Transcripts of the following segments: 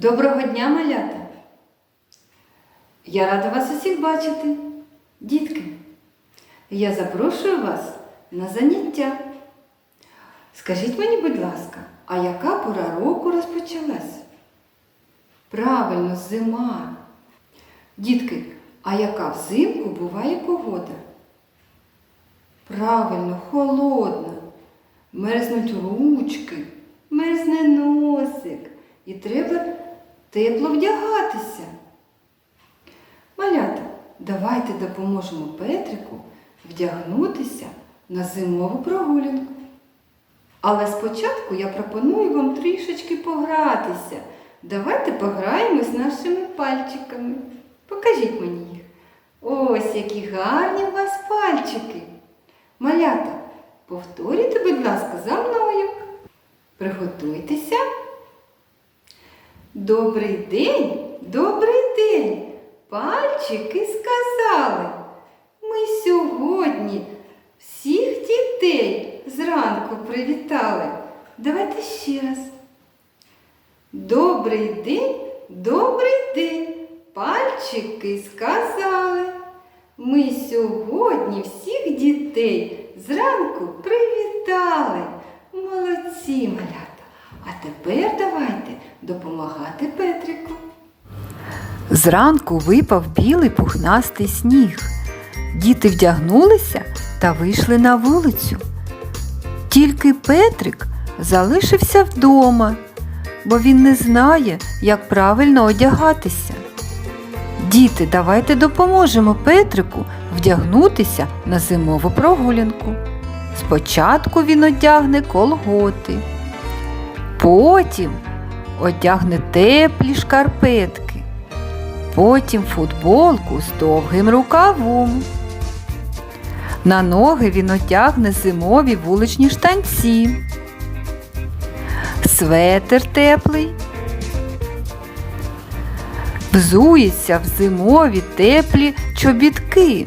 Доброго дня, малята! Я рада вас усіх бачити. Дітки, я запрошую вас на заняття. Скажіть мені, будь ласка, а яка пора року розпочалась? Правильно, зима. Дітки, а яка взимку буває погода? Правильно, холодна. Мерзнуть ручки, мерзне носик. І треба тепло вдягатися. Малята, давайте допоможемо Петрику вдягнутися на зимову прогулянку. Але спочатку я пропоную вам трішечки погратися. Давайте пограємо з нашими пальчиками. Покажіть мені їх. Ось які гарні у вас пальчики. Малята, повторюйте, будь ласка, за мною. Приготуйтеся. Добрий день, добрий день. Пальчики сказали. Ми сьогодні всіх дітей зранку привітали. Давайте ще раз. Добрий день, добрий день. Пальчики сказали. Ми сьогодні всіх дітей зранку привітали. Молодці, малята. А тепер давайте допомагати Петрику. Зранку випав білий пухнастий сніг. Діти вдягнулися та вийшли на вулицю. Тільки Петрик залишився вдома, бо він не знає, як правильно одягатися. Діти, давайте допоможемо Петрику вдягнутися на зимову прогулянку. Спочатку він одягне колготи, потім одягне теплі шкарпетки, потім футболку з довгим рукавом. На ноги він одягне зимові вуличні штанці, светер теплий, взується в зимові теплі чобітки,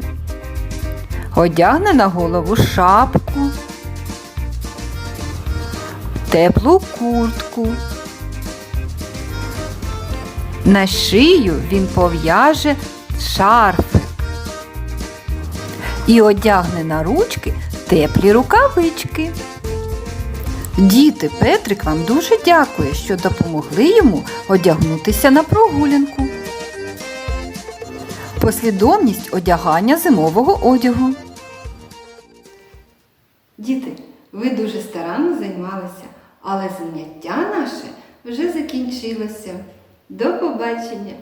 одягне на голову шапку, теплу куртку. На шию він пов'яже шарфик і одягне на ручки теплі рукавички. Діти, Петрик вам дуже дякує, що допомогли йому одягнутися на прогулянку. Послідовність одягання зимового одягу. Діти, ви дуже старанно займалися, але заняття наше вже закінчилося. До побачення!